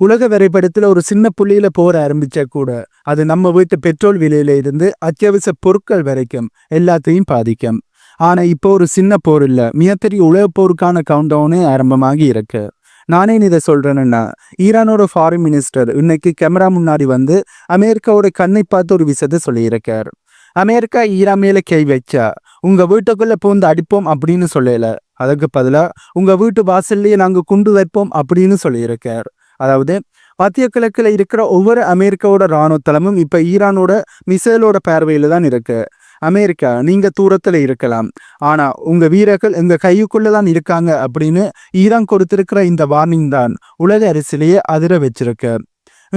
உலக வரைபடத்தில் ஒரு சின்ன புள்ளியில போற ஆரம்பிச்சா கூட அது நம்ம வீட்டு பெட்ரோல் விலையில இருந்து அத்தியாவசிய பொருட்கள் வரைக்கும் எல்லாத்தையும் பாதிக்கும். ஆனா இப்போ ஒரு சின்ன போர் இல்ல. மிகப்பெரிய உலக போருக்கான கவுண்டவுனே ஆரம்பமாகி இருக்கு. நானே இதை சொல்றேன்னா ஈரானோட ஃபாரின் மினிஸ்டர் இன்னைக்கு கேமரா முன்னாடி வந்து அமெரிக்காவோட கண்ணை பார்த்து ஒரு விஷயத்தை சொல்லியிருக்கார். அமெரிக்கா ஈரான் மேல கை வச்சா உங்க வீட்டுக்குள்ள பூந்து அடிப்போம் அப்படின்னு சொல்லல. அதுக்கு பதிலாக உங்க வீட்டு வாசல்லையே நாங்க குண்டு வைப்போம் அப்படின்னு சொல்லியிருக்கார். அதாவது மத்திய கிழக்கில் இருக்கிற ஒவ்வொரு அமெரிக்காவோட இராணுவ தளமும் இப்போ ஈரானோட மிசைலோட பார்வையில் தான் இருக்கு. அமெரிக்கா நீங்க தூரத்தில் இருக்கலாம். ஆனா உங்க வீரர்கள் எங்க கைக்குள்ளே தான் இருக்காங்க அப்படின்னு ஈரான் கொடுத்திருக்கிற இந்த வார்னிங் தான் உலக அரசியலையே அதிர வச்சிருக்கு.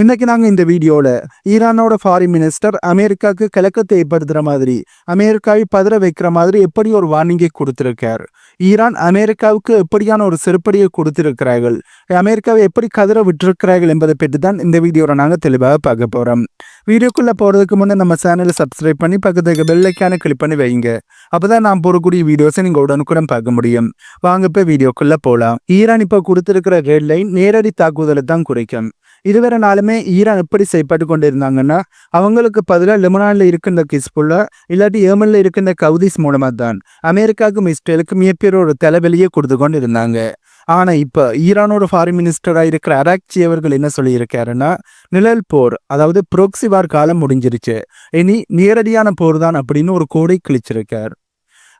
இன்னைக்கு நாங்கள் இந்த வீடியோவில் ஈரானோட ஃபாரின் மினிஸ்டர் அமெரிக்காவுக்கு கலக்கத்தை ஏற்படுத்துகிற மாதிரி அமெரிக்காவை பதற வைக்கிற மாதிரி எப்படி ஒரு வார்னிங்கை கொடுத்திருக்கார்? ஈரான் அமெரிக்காவுக்கு எப்படியான ஒரு செருப்படியை கொடுத்திருக்கிறார்கள்? அமெரிக்காவை எப்படி கதற விட்டிருக்கிறார்கள் என்பதை பற்றி தான் இந்த வீடியோவில் நாங்கள் தெளிவாக பார்க்க போகிறோம் வீடியோக்குள்ளே போகிறதுக்கு முன்னே நம்ம சேனலை சப்ஸ்கிரைப் பண்ணி பக்கத்துக்கு பெல்லைக்கான கிளிக் பண்ணி வைங்க. அப்போ தான் நான் போடக்கூடிய வீடியோஸை நீங்கள் உடனுக்குடன் பார்க்க முடியும். வாங்க இப்போ வீடியோக்குள்ளே போகலாம் ஈரான் இப்போ கொடுத்துருக்கிற ரெட் லைன் நேரடி தாக்குதலை தான் குறைக்கும். இதுவரை நாளுமே ஈரான் எப்படி செயல்பட்டு கொண்டு இருந்தாங்கன்னா அவங்களுக்கு பதிலாக லெபனானில் இருக்கின்ற கிஸ்புல்லா இல்லாட்டி ஏமனில் இருக்கின்ற கவுதிஸ் மூலமாக தான் அமெரிக்காவுக்கும் இஸ்ரேலுக்கும் மிகப்பெரிய ஒரு தலைவலியை கொடுத்து கொண்டு இருந்தாங்க ஆனால் இப்போ ஈரானோட ஃபாரின் மினிஸ்டராக இருக்கிற அராக்சி அவர்கள் என்ன சொல்லியிருக்காருன்னா நிழல் போர் அதாவது புரோக்சிவார் காலம் முடிஞ்சிருச்சு. இனி நேரடியான போர் தான் அப்படின்னு ஒரு கோடை கிழிச்சிருக்கார்.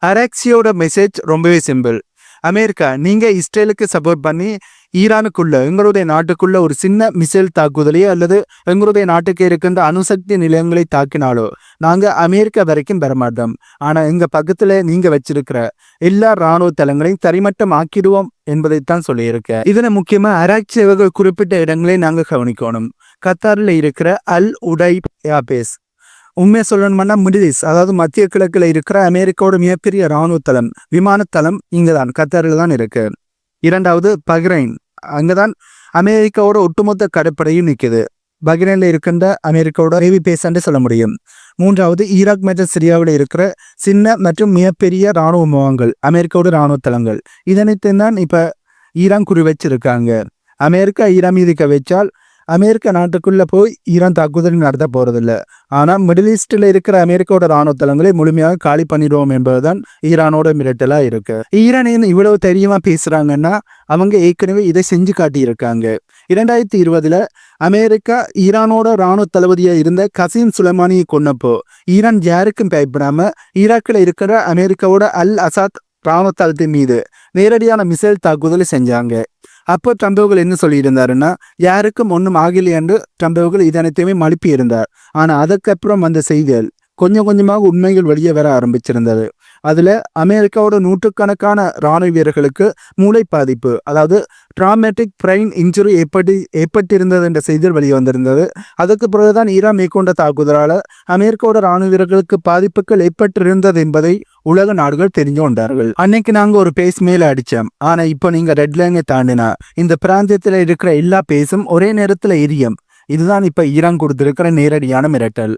அராக்சியோட மெசேஜ் ரொம்பவே சிம்பிள் அமெரிக்கா நீங்கள் இஸ்ரேலுக்கு சப்போர்ட் பண்ணி ஈரானுக்குள்ள எங்களுடைய நாட்டுக்குள்ள ஒரு சின்ன மிசைல் தாக்குதலையோ அல்லது எங்களுடைய நாட்டுக்கு இருக்கின்ற அணுசக்தி நிலையங்களை தாக்கினாலோ நாங்கள் அமெரிக்கா வரைக்கும் பெறமாட்டோம் ஆனால் எங்கள் பக்கத்தில் நீங்கள் வச்சிருக்கிற எல்லா ராணுவ தளங்களையும் தரிமட்டம் ஆக்கிடுவோம் என்பதைத்தான் சொல்லியிருக்க. இதுல முக்கியமாக அராட்சியவர்கள் குறிப்பிட்ட இடங்களை நாங்கள் கவனிக்கணும். கத்தாரில் இருக்கிற அல் உடை ஏபேஸ் உண்மையை சொல்லணும்னா மிடிலிஸ் அதாவது மத்திய கிழக்கில் இருக்கிற அமெரிக்காவோட மிகப்பெரிய இராணுவ தளம் விமானத்தளம் இங்கே தான் கத்தாரில் தான் இருக்குது இரண்டாவது பஹ்ரைன். அங்கதான் அமெரிக்காவோட ஒட்டுமொத்த கடற்படையும் நிற்குது. பஹ்ரைனில் இருக்கின்ற அமெரிக்காவோட ஹெவி பேசன்ட்டு சொல்ல முடியும். மூன்றாவது ஈராக் மற்றும் சிரியாவில் இருக்கிற சின்ன மற்றும் மிகப்பெரிய இராணுவ முகங்கள் அமெரிக்காவோட இராணுவ தளங்கள். இதனைத்தான் தான் இப்போ ஈரான் குறி வச்சிருக்காங்க. அமெரிக்கா ஈரான் மீது வச்சால் அமெரிக்க நாட்டுக்குள்ளே போய் ஈரான் தாக்குதல் நடத்த போகிறதில்ல ஆனால் மிடில் ஈஸ்டில் இருக்கிற அமெரிக்காவோட ராணுவ தளங்களை முழுமையாக காலி பண்ணிடுவோம் என்பதுதான் ஈரானோட மிரட்டலாக இருக்கு. ஈரான் இவ்வளவு தெரியுமா பேசுகிறாங்கன்னா அவங்க ஏற்கனவே இதை செஞ்சு காட்டியிருக்காங்க. இரண்டாயிரத்தி இருபதில் அமெரிக்கா ஈரானோட ராணுவ தளபதியாக இருந்த கசீம் சுலைமானியை கொன்னப்போ ஈரான் யாருக்கும் பயப்படாமல் ஈராக்கில் இருக்கிற அமெரிக்காவோட அல் அசாத் ராணுவ தளத்தின் மீது நேரடியான மிசைல் தாக்குதல் செஞ்சாங்க. அப்போ ட்ரம்பவர்கள் என்ன சொல்லியிருந்தாருன்னா யாருக்கும் ஒன்றும் ஆகலை என்று ட்ரம்பவர்கள் இதனைத்தையுமே மழுப்பி இருந்தார். ஆனால் அதுக்கப்புறம் வந்த செய்திகள் கொஞ்சம் கொஞ்சமாக உண்மைகள் வெளியே வர ஆரம்பிச்சிருந்தது. அதில் அமெரிக்காவோட நூற்றுக்கணக்கான இராணுவ வீரர்களுக்கு மூளை பாதிப்பு அதாவது ட்ராமேட்டிக் பிரெயின் இன்ஜுரி ஏற்பட்டு ஏற்பட்டிருந்தது என்ற செய்தி வெளிவந்திருந்தது அதுக்கு பிறகுதான் ஈரான் மேற்கொண்ட தாக்குதலால் அமெரிக்காவோட இராணுவ வீரர்களுக்கு பாதிப்புகள் ஏற்பட்டிருந்தது என்பதை உலக நாடுகள் தெரிஞ்சு கொண்டார்கள். அன்னைக்கு நாங்கள் ஒரு பேஸ் மேல அடித்தோம் ஆனால் இப்போ நீங்கள் ரெட் லைனை தாண்டினா இந்த பிராந்தியத்தில் இருக்கிற எல்லா பேஸும் ஒரே நேரத்தில் எரியும் இதுதான் இப்போ ஈரான் கொடுத்திருக்கிற நேரடியான மிரட்டல்.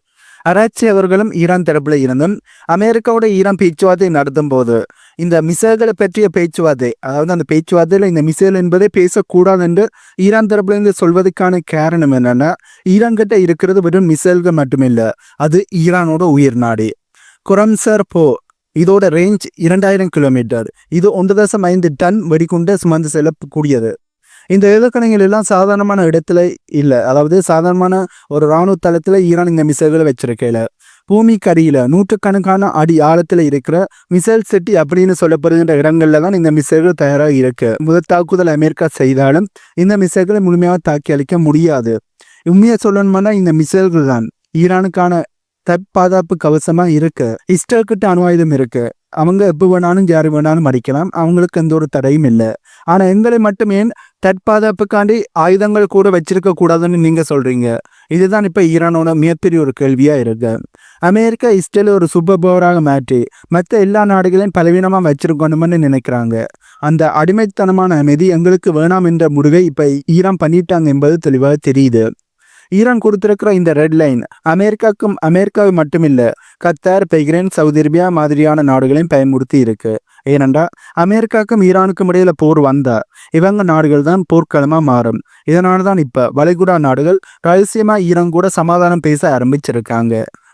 அராச்சி அவர்களும் ஈரான் தரப்பில் இருந்தும் அமெரிக்காவோட ஈரான் பேச்சுவார்த்தை நடத்தும் போது இந்த மிசைல்களை பற்றிய பேச்சுவார்த்தை அதாவது அந்த பேச்சுவார்த்தையில் இந்த மிசைல் என்பதே பேசக்கூடாது என்று ஈரான் தரப்புலேருந்து சொல்வதற்கான காரணம் என்னன்னா ஈரான் கிட்ட இருக்கிறது வெறும் மிசைல்கள் மட்டுமில்லை அது ஈரானோட உயிர் நாடு. குரம்சர் போ இதோட ரேஞ்ச் இரண்டாயிரம் கிலோமீட்டர் இது ஒன்று தசம் ஐந்து டன் வெடிகுண்டு சுமந்து செல்லக்கூடியது. இந்த ஏவுகணைகள் எல்லாம் சாதாரணமான இடத்துல இல்லை. அதாவது சாதாரணமான ஒரு இராணுவ தளத்தில் ஈரான் இந்த மிசைல்களை வச்சிருக்கையில. பூமிக்கு அடியில நூற்றுக்கணக்கான அடி ஆழத்தில் இருக்கிற மிசைல் செட்டி அப்படின்னு சொல்லப்படுகின்ற இடங்களில் தான் இந்த மிசைல்கள் தயாராக இருக்கு. முதல் தாக்குதல் அமெரிக்கா செய்தாலும் இந்த மிசைல்களை முழுமையாக தாக்கி அளிக்க முடியாது. உண்மையை சொல்லணும்னா இந்த மிசைல்கள் தான். ஈரானுக்கான தற்பாதுகாப்பு கவசமா இருக்கு. இஸ்டர்கிட்ட அணுவாயுதம் அணு ஆயுதம் இருக்கு. அவங்க எப்போ வேணாலும் யார் வேணாலும் மறிக்கலாம். அவங்களுக்கு எந்த ஒரு தடையும் இல்லை. ஆனால் எங்களை மட்டும் ஏன் தற்பாதுகாப்புக்காண்டி ஆயுதங்கள் கூட வச்சிருக்க கூடாதுன்னு நீங்கள் சொல்கிறீங்க இதுதான் இப்போ ஈரானோட மிகப்பெரிய ஒரு கேள்வியாக இருக்கு. அமெரிக்கா இஸ்ரேல் ஒரு சூப்பர் பவராக மாற்றி மற்ற எல்லா நாடுகளையும் பலவீனமாக வச்சிருக்கணும்னு நினைக்கிறாங்க. அந்த அடிமைத்தனமான அமைதி எங்களுக்கு வேணாம் என்ற முடிவை இப்போ ஈரான் பண்ணிட்டாங்க என்பது தெளிவாக தெரியுது. ஈரான் கொடுத்திருக்கிற இந்த ரெட் லைன் அமெரிக்காக்கும் அமெரிக்காவை மட்டுமில்லை கத்தார் பெஹ்ரைன் சவுதி அரேபியா மாதிரியான நாடுகளையும் பயன்படுத்தி இருக்கு. ஏனென்றா அமெரிக்காக்கும் ஈரானுக்கும் இடையில போர் வந்தா இவங்க நாடுகள் தான் போர்க்களமா மாறும். இதனால தான் இப்ப வளைகுடா நாடுகள் ரகசியமா ஈரான் கூட சமாதானம் பேச ஆரம்பிச்சிருக்காங்க.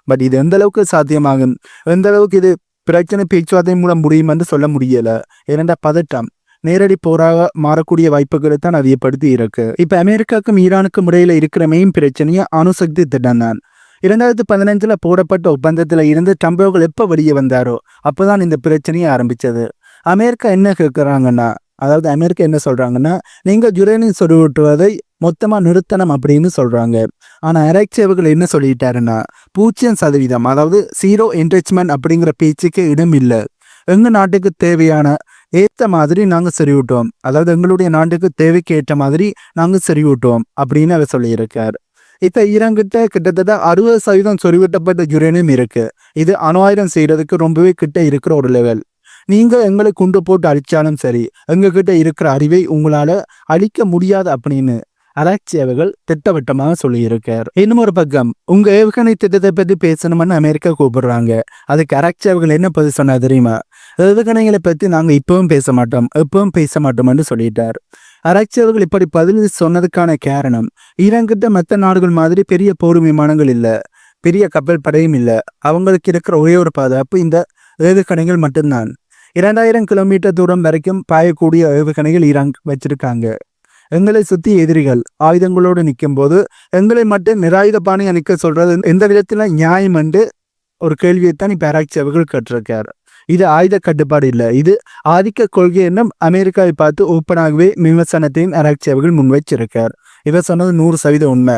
பட் இது எந்த அளவுக்கு சாத்தியமாகும்? எந்த அளவுக்கு இது பிரச்சனை பேச்சுவார்த்தை மூலம் முடியும் என்று சொல்ல முடியல. ஏனென்றா பதட்டம். நேரடி போராக மாறக்கூடிய வாய்ப்புகளை தான் அதிகப்படுத்தி இருக்கு. இப்ப அமெரிக்காக்கும் ஈரானுக்கும் இடையில இருக்கிற மெயின் பிரச்சனையும் அணுசக்தி திட்டம் தான். இரண்டாயிரத்தி பதினஞ்சுல போடப்பட்ட ஒப்பந்தத்துல இருந்து ட்ரம்ப் எப்போ எப்ப வெளியே வந்தாரோ அப்போதான் இந்த பிரச்சனையை ஆரம்பிச்சது. அமெரிக்கா என்ன கேட்குறாங்கன்னா அதாவது அமெரிக்கா என்ன சொல்றாங்கன்னா நீங்க யுரேனியம் சொருவூட்டுவதை மொத்தமா நிறுத்தணும் அப்படின்னு சொல்றாங்க. ஆனா அரைக்சி என்ன சொல்லிட்டாருன்னா பூஜ்ஜியம் சதவீதம் அதாவது ஜீரோ என்ரிச்மெண்ட் அப்படிங்கிற பேச்சுக்கு இடம் இல்லை. எங்க நாட்டுக்கு தேவையான ஏற்ற மாதிரி நாங்கள் செறிவிட்டோம் அதாவது எங்களுடைய நாட்டுக்கு தேவைக்கு ஏற்ற மாதிரி நாங்கள் செறிவிட்டோம் அப்படின்னு அவர் சொல்லியிருக்கார். இப்போ ஈரான்கிட்ட கிட்டத்தட்ட அறுபது சதவீதம் சொறிவிட்டப்பட்ட யுரேனியம் இருக்குது இது அணு ஆயுதம் செய்கிறதுக்கு ரொம்பவே கிட்ட இருக்கிற ஒரு லெவல் நீங்கள் எங்களை குண்டு போட்டு அழிச்சாலும் சரி எங்ககிட்ட இருக்கிற அறிவை உங்களால் அழிக்க முடியாது அப்படின்னு அராக்சி அவர்கள் திட்டவட்டமாக சொல்லியிருக்கார். இன்னும் ஒரு பக்கம் உங்க ஏவுகணை திட்டத்தை பத்தி பேசணும்னு அமெரிக்கா கூப்பிடுறாங்க. அதுக்கு அராக்சி அவர்கள் என்ன பதில் சொன்னா தெரியுமா? ஏவுகணைகளை பத்தி நாங்க இப்பவும் பேச மாட்டோம் எப்பவும் பேச மாட்டோம்னு சொல்லிட்டார். அராக்சி அவர்கள் இப்படி பதில் சொன்னதுக்கான காரணம் ஈரான்கிட்ட மற்ற நாடுகள் மாதிரி பெரிய போர் விமானங்கள் இல்லை பெரிய கப்பல் படையும் இல்லை. அவங்களுக்கு இருக்கிற ஒரே ஒரு பாதுகாப்பு இந்த ஏவுகணைகள் மட்டும்தான். இரண்டாயிரம் கிலோமீட்டர் தூரம் வரைக்கும் பாயக்கூடிய ஏவுகணைகள் ஈரான் வச்சிருக்காங்க. எங்களை சுத்தி எதிரிகள் ஆயுதங்களோடு நிற்கும் போது எங்களை மட்டும் நிராயுத பாணியை நிற்க சொல்றது எந்த விதத்துல நியாயம் என்று ஒரு கேள்வியைத்தான் இப்போ ஆராய்ச்சி அவர்கள் கேட்டிருக்காரு. இது ஆயுத கட்டுப்பாடு இல்லை. இது ஆதிக்க கொள்கை என்னும் அமெரிக்காவை பார்த்து ஓப்பனாகவே விமர்சனத்தையும் ஆராய்ச்சி அவர்கள் முன்வைச்சிருக்கார் இவர் சொன்னது நூறு சதவீத உண்மை.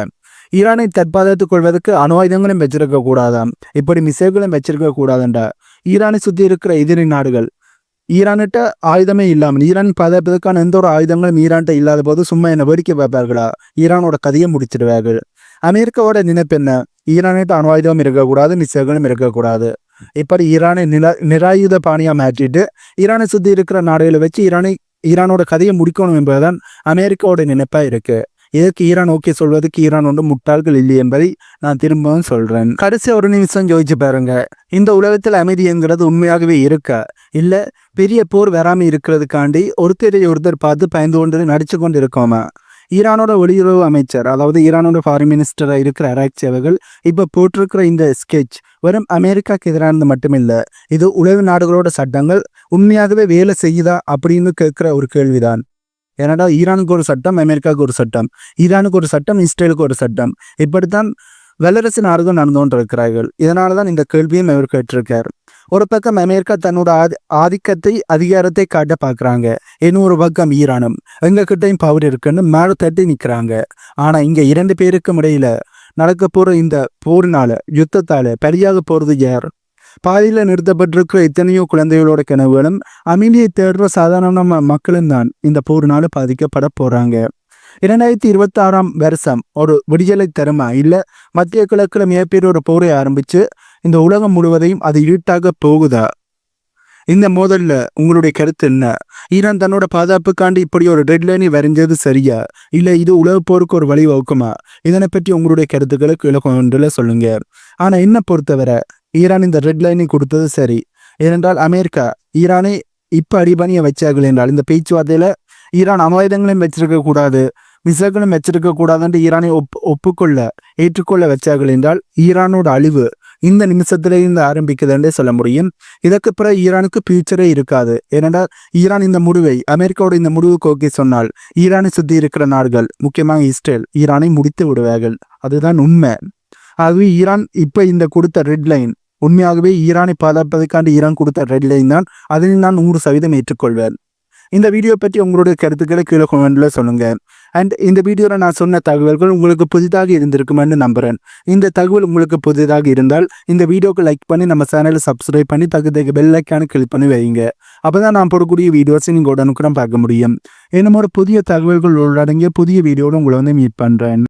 ஈரானை தற்பாதத்துக் கொள்வதற்கு அணு ஆயுதங்களும் வச்சிருக்க கூடாதாம். இப்படி மிசைல்களும் வச்சிருக்க கூடாதுண்டா. ஈரானை சுற்றி இருக்கிற எதிரி நாடுகள் ஈரான்கிட்ட ஆயுதமே இல்லாமல் ஈரான் பதப்பதற்கான எந்த ஒரு ஆயுதங்களும் ஈரான்கிட்ட இல்லாத போது சும்மா என்ன வேடிக்கை பார்ப்பார்களா ஈரானோட கதையை முடிச்சிடுவார்கள். அமெரிக்காவோட நினைப்பு என்ன? ஈரான்கிட்ட அணு ஆயுதம் இருக்கக்கூடாது மிசைல்களும் இருக்கக்கூடாது. இப்படி ஈரானை நில நிராயுத பாணியாக மாற்றிட்டு ஈரானை சுற்றி இருக்கிற நாடுகளை வச்சு ஈரானை ஈரானோட கதையை முடிக்கணும் என்பதுதான் அமெரிக்காவோட நினைப்பாக இருக்குது இதற்கு ஈரான் ஓகே சொல்வதற்கு ஈரான் ஒன்று முட்டாள்கள் இல்லை என்பதை நான் திரும்பவும் சொல்றேன். கடைசி ஒரு நிமிஷம் யோசிச்சு பாருங்க. இந்த உலகத்தில் அமைதி என்கிறது உண்மையாகவே இருக்கா? இல்ல பெரிய போர் வராமல் இருக்கிறதுக்காண்டி ஒருத்தரை ஒருத்தர் பார்த்து பயந்து கொண்டு நடிச்சு கொண்டு இருக்கோமா? ஈரானோட வெளியுறவு அமைச்சர் அதாவது ஈரானோட ஃபாரின் மினிஸ்டராக இருக்கிற அராக்சி அவர்கள் இப்போ போட்டிருக்கிற இந்த ஸ்கெட்ச் வெறும் அமெரிக்காக்கு எதிரானது மட்டுமில்லை இது உலக நாடுகளோட சட்டங்கள் உண்மையாகவே வேலை செய்யுதா அப்படின்னு கேட்குற ஒரு கேள்விதான். ஏன்னாடா ஈரானுக்கு ஒரு சட்டம் அமெரிக்காவுக்கு ஒரு சட்டம் ஈரானுக்கு ஒரு சட்டம் இஸ்ரேலுக்கு ஒரு சட்டம். இப்படித்தான் வல்லரசு நாடுகள் நடந்து கொண்டிருக்கிறார்கள். இதனால தான் இந்த கேள்வியும் இவர் கேட்டிருக்கார். ஒரு பக்கம் அமெரிக்கா தன்னோட ஆதி ஆதிக்கத்தை அதிகாரத்தை காட்ட பார்க்குறாங்க. இன்னொரு பக்கம் ஈரானும் எங்ககிட்டையும் பவர் இருக்குன்னு மேலே தட்டி நிற்கிறாங்க ஆனால் இங்கே இரண்டு பேருக்கும் இடையில நடக்க போகிற இந்த போரினால யுத்தத்தால் பலியாக போகிறது யார்? பாதியில் நிறுத்தப்பட்டிருக்கிற எத்தனையோ குழந்தைகளோட கனவுகளும் அமைதியை தேடுற சாதாரண ம- மக்களும் தான் இந்த போரினால பாதிக்கப்பட போறாங்க. இரண்டாயிரத்தி இருபத்தி ஆறாம் வருஷம் ஒரு விடியலை தருமா? இல்லை மத்திய கிழக்குல மிகப்பெரிய ஒரு போரை ஆரம்பிச்சு இந்த உலகம் முழுவதையும் அது இருட்டாக போகுதா? இந்த மோதல்ல உங்களுடைய கருத்து என்ன? ஈரான் தன்னோட பாதுகாப்புக்காண்டி இப்படி ஒரு டெட்லைனை வரைஞ்சது சரியா? இல்லை இது உலக போருக்கு ஒரு வழி வகுக்குமா இதனை பற்றி உங்களுடைய கருத்துக்களை கீழே கொண்டுல சொல்லுங்க. ஆனால் என்ன பொறுத்தவரை ஈரான் இந்த ரெட் லைனை கொடுத்தது சரி. ஏனென்றால் அமெரிக்கா ஈரானை இப்போ அடிபணிய வச்சார்கள் என்றால் இந்த பேச்சுவார்த்தையில் ஈரான் அமாயுதங்களையும் வச்சிருக்க கூடாது மிசைல்களும் வச்சிருக்க கூடாதுன்னு ஈரானை ஒப்பு ஒப்புக்கொள்ள ஏற்றுக்கொள்ள வச்சார்கள் என்றால் ஈரானோட அழிவு இந்த நிமிஷத்திலிருந்து ஆரம்பிக்குதுன்றே சொல்ல முடியும். இதற்கு பிறகு ஈரானுக்கு ஃபியூச்சரே இருக்காது. ஏனென்றால் ஈரான் இந்த முடிவை அமெரிக்காவோட இந்த முடிவுக்கு ஓகே சொன்னால் ஈரானை சுத்தி இருக்கிற நாடுகள் முக்கியமாக இஸ்ரேல் ஈரானை முடித்து விடுவார்கள். அதுதான் உண்மை. ஆகவே ஈரான் இப்போ இந்த கொடுத்த ரெட் லைன் உண்மையாகவே ஈரானை பாதுகாப்பதற்காண்டு ஈரான் கொடுத்த ரெட் லைன் தான் அதில் நான் நூறு சதவீதம் ஏற்றுக்கொள்வேன். இந்த வீடியோ பற்றி உங்களுடைய கருத்துக்களை கீழே கமெண்ட்ல சொல்லுங்க. அண்ட் இந்த வீடியோவில் நான் சொன்ன தகவல்கள் உங்களுக்கு புதிதாக இருந்திருக்குமென்னு நம்புகிறேன் இந்த தகவல் உங்களுக்கு புதிதாக இருந்தால் இந்த வீடியோக்கு லைக் பண்ணி நம்ம சேனலை சப்ஸ்கிரைப் பண்ணி தகுந்த பெல் ஐக்கானு கிளிக் பண்ணி வைங்க அப்போ தான் நான் போடக்கூடிய வீடியோஸை நீங்கள் உடனுக்குடன் பார்க்க முடியும். என்னமோட புதிய தகவல்கள் உள்ளடங்கிய புதிய வீடியோவில் உங்களை வந்து மீட் பண்ணுறேன்